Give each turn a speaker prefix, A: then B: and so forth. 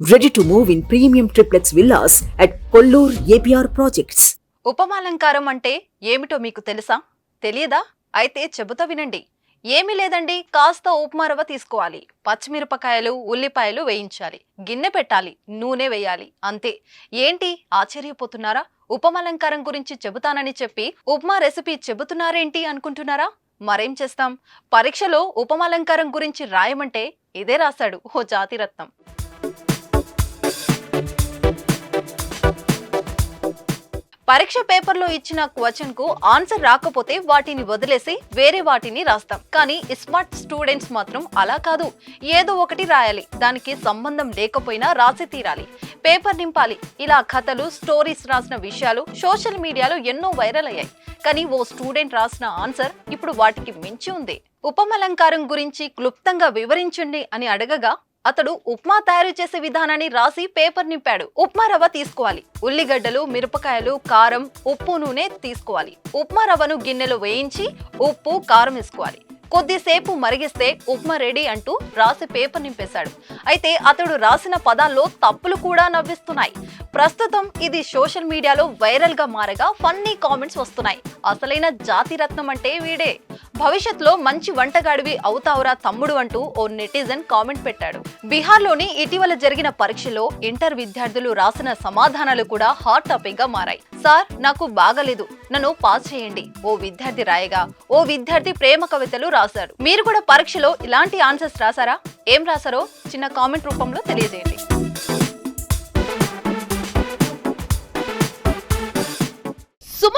A: Ready to move in premium triplex villas at Kollur APR projects
B: ఉపమాలంకారం అంటే ఏమిటో మీకు తెలుసా? తెలియదా? అయితే చెబుతా వినండి. ఏమీ లేదండి కాస్త ఉప్మా రవ్వ తీసుకోవాలి. పచ్చిమిరపకాయలు ఉల్లిపాయలు వేయించాలి. గిన్నె పెట్టాలి నూనె వేయాలి అంతే. ఏంటి? ఆశ్చర్యపోతున్నారా? ఉపమాలంకారం గురించి చెబుతానని చెప్పి ఉప్మా రెసిపీ చెబుతున్నారేంటి అనుకుంటున్నారా? మరేం చేస్తాం? పరీక్షలో ఉపమాలంకారం గురించి రాయమంటే ఇదే రాశాడు ఓ జాతిరత్నం. పరీక్ష పేపర్లో ఇచ్చిన క్వశ్చన్కు ఆన్సర్ రాకపోతే వాటిని వదిలేసి వేరే వాటిని రాస్తాం. కానీ స్మార్ట్ స్టూడెంట్స్ మాత్రం అలా కాదు. ఏదో ఒకటి రాయాలి. దానికి సంబంధం లేకపోయినా రాసి తీరాలి. పేపర్ నింపాలి. ఇలా కథలు స్టోరీస్ రాసిన విషయాలు సోషల్ మీడియాలో ఎన్నో వైరల్ అయ్యాయి. కానీ ఓ స్టూడెంట్ రాసిన ఆన్సర్ ఇప్పుడు వాటికి మించి ఉంది. ఉపమలంకారం గురించి క్లుప్తంగా వివరించండి అని అడగగా అతడు ఉప్మా తయారు చేసే విధానాన్ని రాసి పేపర్ నింపాడు. ఉప్మా రవ్వ తీసుకోవాలి. ఉల్లిగడ్డలు మిరపకాయలు కారం ఉప్పు నూనె తీసుకోవాలి. ఉప్మా రవ్వను గిన్నెలో వేయించి ఉప్పు కారం వేసుకోవాలి. కొద్దిసేపు మరిగిస్తే ఉప్మా రెడీ అంటూ రాసి పేపర్ నింపేశాడు. అయితే అతడు రాసిన పదాల్లో తప్పులు కూడా నవ్విస్తున్నాయి. ప్రస్తుతం ఇది సోషల్ మీడియాలో వైరల్గా మారగా ఫన్నీ కామెంట్స్ వస్తున్నాయి. అసలైన జాతిరత్నం అంటే వీడే. భవిష్యత్తులో మంచి వంటగాడివి అవుతావురా తమ్ముడు అంటూ ఓ నెటిజన్ కామెంట్ పెట్టాడు. బీహార్లోని ఇటీవల జరిగిన పరీక్షలో ఇంటర్ విద్యార్థులు రాసిన సమాధానాలు కూడా హాట్ టాపిక్గా మారాయి. సార్ నాకు బాగలేదు. నన్ను పాస్ చేయండి. ఓ విద్యార్థి రాయగా ఓ విద్యార్థి ప్రేమ కవితలు రాశారు. మీరు కూడా పరీక్షలో ఇలాంటి ఆన్సర్స్ రాసారా ఏం రాసారో చిన్న కామెంట్ రూపంలో తెలియజేయండి.